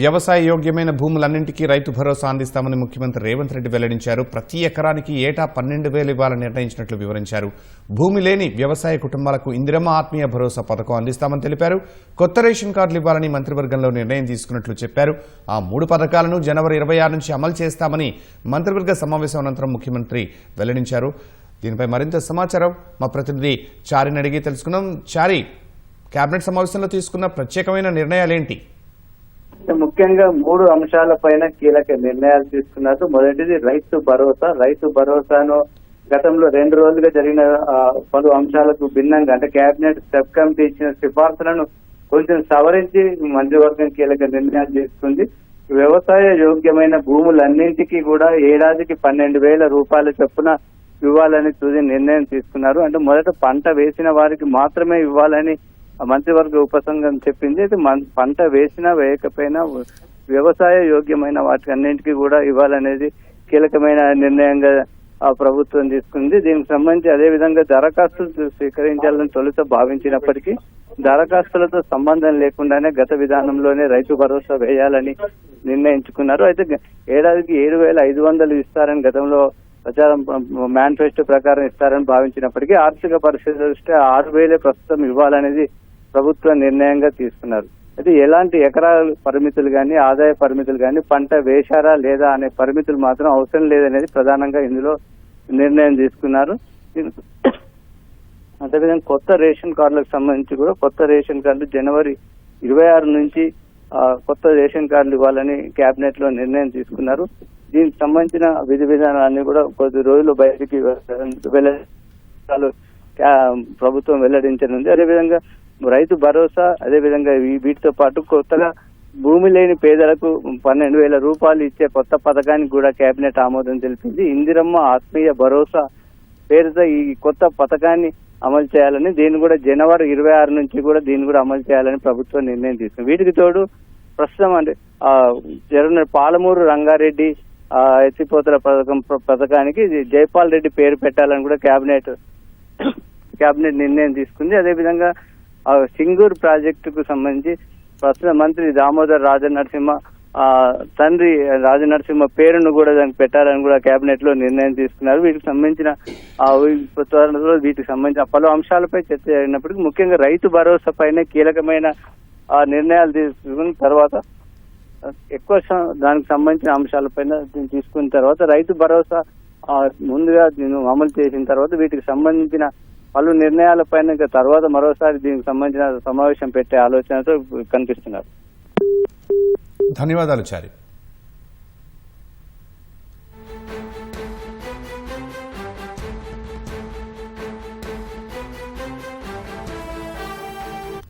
వ్యవసాయ యోగ్యమైన భూములన్నింటికీ రైతు భరోసా అందిస్తామని ముఖ్యమంత్రి రేవంత్ రెడ్డి వెల్లడించారు. ప్రతి ఎకరానికి ఏటా పన్నెండు వేలు ఇవ్వాలని నిర్ణయించినట్లు వివరించారు. భూమి లేని వ్యవసాయ కుటుంబాలకు ఇందిరమ్మ ఆత్మీయ భరోసా పథకం అందిస్తామని తెలిపారు. కొత్త రేషన్ కార్డులు ఇవ్వాలని మంత్రివర్గంలో నిర్ణయం తీసుకున్నట్లు చెప్పారు. ఆ మూడు పథకాలను జనవరి ఇరవై ఆరు నుంచి అమలు చేస్తామని మంత్రివర్గ సమావేశం అనంతరం ముఖ్యమంత్రి వెల్లడించారు. దీనిపై మరింత సమాచారం మా ప్రతినిధి చారిని అడిగి తెలుసుకున్నాం చారి కేబినెట్ సమావేశంలో తీసుకున్న ప్రత్యేకమైన నిర్ణయాలేంటి? ముఖ్యంగా మూడు అంశాలపైన కీలక నిర్ణయాలు తీసుకున్నారు. మొదటిది రైతు భరోసా. రైతు భరోసాను గతంలో రెండు రోజులుగా జరిగిన పలు అంశాలకు భిన్నంగా అంటే కేబినెట్ సబ్ కమిటీ ఇచ్చిన సిఫార్సులను కొంచెం సవరించి మంత్రివర్గం కీలక నిర్ణయాలు తీసుకుంది. వ్యవసాయ యోగ్యమైన భూములన్నింటికీ కూడా ఏడాదికి పన్నెండు వేల రూపాయల చొప్పున ఇవ్వాలని తుది నిర్ణయం తీసుకున్నారు. అంటే మొదట పంట వేసిన వారికి మాత్రమే ఇవ్వాలని మంత్రివర్గ ఉపసంఘం చెప్పింది. అయితే పంట వేసినా వేయకపోయినా వ్యవసాయ యోగ్యమైన వాటికి అన్నింటికీ కూడా ఇవ్వాలనేది కీలకమైన నిర్ణయంగా ఆ ప్రభుత్వం తీసుకుంది. దీనికి సంబంధించి అదే విధంగా దరఖాస్తులు స్వీకరించాలని తొలుత భావించినప్పటికీ దరఖాస్తులతో సంబంధం లేకుండానే గత విధానంలోనే రైతు భరోసా వేయాలని నిర్ణయించుకున్నారు. అయితే ఏడాదికి ఏడు వేల ఐదు వందలు ఇస్తారని గతంలో ప్రచారం మేనిఫెస్టో ప్రకారం ఇస్తారని భావించినప్పటికీ ఆర్థిక పరిస్థితి దృష్ట్యా ఆరు వేలే ప్రస్తుతం ఇవ్వాలనేది ప్రభుత్వ నిర్ణయంగా తీసుకున్నారు. అయితే ఎలాంటి ఎకరాల పరిమితులు కానీ ఆదాయ పరిమితులు కానీ పంట వేశారా లేదా అనే పరిమితులు మాత్రం అవసరం లేదనేది ప్రధానంగా ఇందులో నిర్ణయం తీసుకున్నారు. అదేవిధంగా కొత్త రేషన్ కార్డులకు సంబంధించి కూడా కొత్త రేషన్ కార్డులు జనవరి ఇరవై ఆరు నుంచి కొత్త రేషన్ కార్డులు ఇవ్వాలని కేబినెట్లో నిర్ణయం తీసుకున్నారు. దీనికి సంబంధించిన విధి విధానాన్ని కూడా కొద్ది రోజులు బయటికి వెల్ల ప్రభుత్వం వెల్లడించనుంది. అదేవిధంగా రైతు భరోసా అదేవిధంగా విధంగా వీటితో పాటు కొత్తగా భూమి లేని పేదలకు పన్నెండు వేల రూపాయలు ఇచ్చే కొత్త పథకానికి కూడా కేబినెట్ ఆమోదం తెలిపింది. ఇందిరమ్మ ఆత్మీయ భరోసా పేరుతో ఈ కొత్త పథకాన్ని అమలు చేయాలని దీన్ని కూడా జనవరి ఇరవై ఆరు నుంచి కూడా దీన్ని కూడా అమలు చేయాలని ప్రభుత్వం నిర్ణయం తీసుకుంది. వీటికి తోడు ప్రస్తుతం అంటే ఆ పాలమూరు రంగారెడ్డి ఆ ఎత్తిపోతల పథకం పథకానికి జైపాల్ రెడ్డి పేరు పెట్టాలని కూడా కేబినెట్ కేబినెట్ నిర్ణయం తీసుకుంది. అదేవిధంగా ఆ సింగూర్ ప్రాజెక్టుకు సంబంధించి ప్రస్తుత మంత్రి దామోదర్ రాజనరసింహ ఆ తండ్రి రాజనరసింహ పేరును కూడా దానికి పెట్టాలని కూడా కేబినెట్లో నిర్ణయం తీసుకున్నారు. వీటికి సంబంధించిన ఆ త్వరలో వీటికి సంబంధించిన పలు అంశాలపై చర్చ జరిగినప్పటికీ ముఖ్యంగా రైతు భరోసా పైన కీలకమైన ఆ నిర్ణయాలు తీసుకున్న తర్వాత ఎక్కువ దానికి సంబంధించిన అంశాలపైన తీసుకున్న తర్వాత రైతు భరోసా ముందుగా నేను అమలు చేసిన తర్వాత వీటికి సంబంధించిన పలు నిర్ణయాలపైన ఇంకా తర్వాత మరోసారి దీనికి సంబంధించిన సమావేశం పెట్టే ఆలోచనతో కనిపిస్తున్నారు. ధన్యవాదాలు చారి.